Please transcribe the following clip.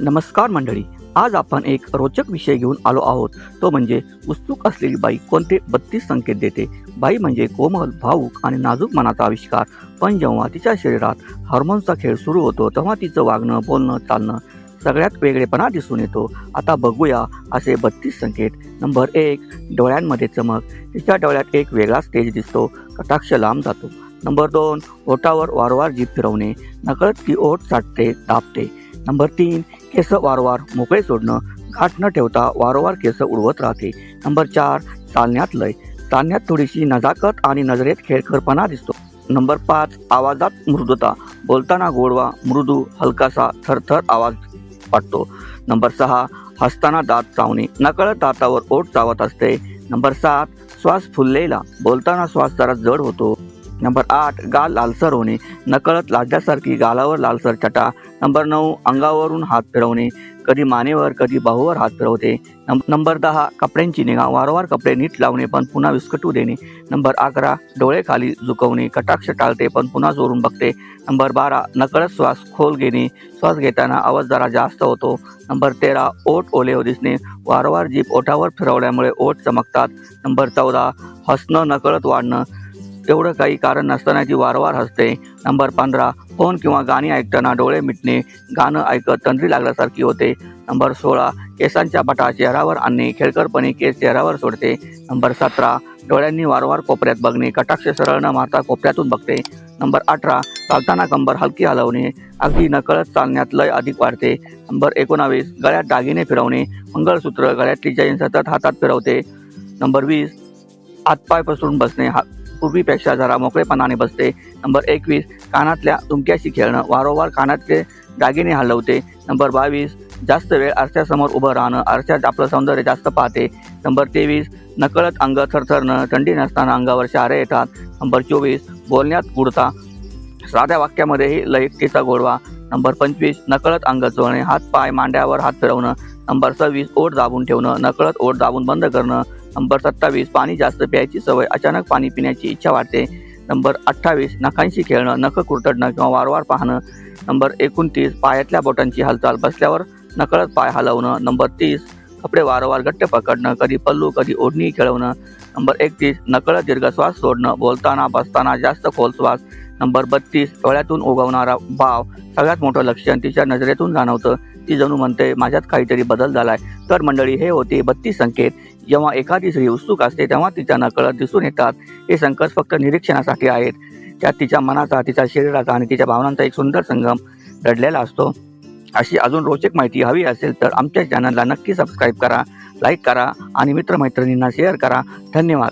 नमस्कार मंडळी. आज आपण एक रोचक विषय घेऊन आलो आहोत. तो म्हणजे उत्सुक असलेली बाई कोणते बत्तीस संकेत देते? बाई म्हणजे कोमल भाऊक आणि नाजूक मनाचा आविष्कार. पण जेव्हा तिच्या शरीरात हार्मोन्सचा खेळ सुरू होतो तेव्हा तिचं वागणं बोलणं चालणं सगळ्यात वेगळेपणा दिसून येतो. आता बघूया असे बत्तीस संकेत. नंबर एक डोळ्यांमध्ये चमक. तिच्या डोळ्यात एक वेगळा स्टेज दिसतो. कटाक्ष लांब जातो. नंबर दोन ओठावर वारंवार जीभ फिरवणे. नकळत ती ओठ चाटते दाबते. नंबर तीन केस वारंवार मोकळे सोडणं गाठ न ठेवता वारंवार केस उडवत राहते. नंबर चार चालण्यात लय. चालण्यात थोडीशी नजाकत आणि नजरेत खेळखरपणा दिसतो. नंबर पाच आवाजात मृदुता. बोलताना गोडवा मृदू हलकासा थरथर आवाज वाटतो. नंबर सहा हसताना दात चावणे. नकळत दातावर ओठ चावत असते. नंबर सात श्वास फुललेला. बोलताना श्वास जरा जड होतो. नंबर आठ गाल लालसर होणे. नकळत लाजल्यासारखी गालावर लालसर छटा नंबर नऊ अंगावरून हात फिरवणे. कधी मानेवर कधी बाहूवर हात फिरवते. नंबर दहा कपड्यांची निगा. वारंवार कपडे नीट लावणे पण पुन्हा विस्कटू देणे. नंबर अकरा डोळे खाली झुकवणे. कटाक्ष टाळते पण पुन्हा जोरून बघते. नंबर बारा नकळत श्वास खोल घेणे. श्वास घेताना आवाज जरा जास्त होतो. नंबर तेरा ओठ ओले हो दिसणे. वारंवार जीभ ओठावर फिरवल्यामुळे ओठ चमकतात. नंबर चौदा हसणं नकळत वाढणं. तेवढं काही कारण नसताना जी वारंवार हसते. नंबर पंधरा फोन किंवा गाणी ऐकताना डोळे मिटणे गाणं ऐकत तंद्री लागल्यासारखी होते. नंबर सोळा केसांच्या बटा चेहऱ्यावर आणणे खेळकरपणे केस चेहऱ्यावर सोडते. नंबर सतरा डोळ्यांनी वारंवार कोपऱ्यात बघणे कटाक्ष सरळ न मारता कोपऱ्यातून बघते. नंबर अठरा चालताना कंबर हलकी हलवणे अगदी नकळत चालण्यात लय अधिक वाढते. नंबर एकोणावीस गळ्यात दागिने फिरवणे मंगळसूत्र गळ्यातली जैन सतत हातात फिरवते. नंबर वीस हातपाय पसरून बसणे हा पूर्वीपेक्षा जरा मोकळेपणाने बसते. नंबर एकवीस कानातल्या तुमक्याशी खेळणं. वारंवार कानातले दागिने हलवते. नंबर बावीस जास्त वेळ आरशासमोर उभं राहणं. आरशात आपलं सौंदर्य जास्त पाहते. नंबर तेवीस नकळत अंग थरथरणं. थंडी नसताना अंगावर शहारे येतात. नंबर चोवीस बोलण्यात गुडता साध्या वाक्यामध्येही लयिकतेचा गोडवा. नंबर पंचवीस नकळत अंग चोळणे. हात पाय मांड्यावर हात फिरवणं. नंबर सव्वीस ओठ दाबून ठेवणं. नकळत ओठ दाबून बंद करणं. नंबर सत्तावीस पाणी जास्त प्यायची सवय अचानक पाणी पिण्याची इच्छा वाटते नंबर अठ्ठावीस नखांशी खेळणं नख कुरतडणं किंवा वारंवार पाहणं. नंबर एकोणतीस पायातल्या बोटांची हालचाल बसल्यावर नकळत पाय हलवणं. नंबर तीस कपडे वारंवार घट्ट पकडणं कधी पल्लू कधी ओढणी खेळवणं नंबर एकतीस नकळत दीर्घ श्वास सोडणं बोलताना बसताना जास्त खोल श्वास। नंबर बत्तीस डोळ्यातून उगवणारा भाव सगळ्यात मोठं लक्षण तिच्या नजरेतून जाणवतं. ती जणू म्हणते माझ्यात काहीतरी बदल झालाय. तर मंडळी हे होते बत्तीस संकेत. जेव्हा एखादी स्त्री उत्सुक असते तेव्हा तिच्या नकळत दिसून येतात. हे संकेत फक्त निरीक्षणासाठी आहेत. त्यात तिच्या मनाचा तिच्या शरीराचा आणि तिच्या भावनांचा एक सुंदर संगम दडलेला असतो. अशी अजून रोचक माहिती हवी असेल तर आमच्या चॅनलला नक्की सबस्क्राईब करा लाईक करा आणि मित्रमैत्रिणींना शेअर करा. धन्यवाद.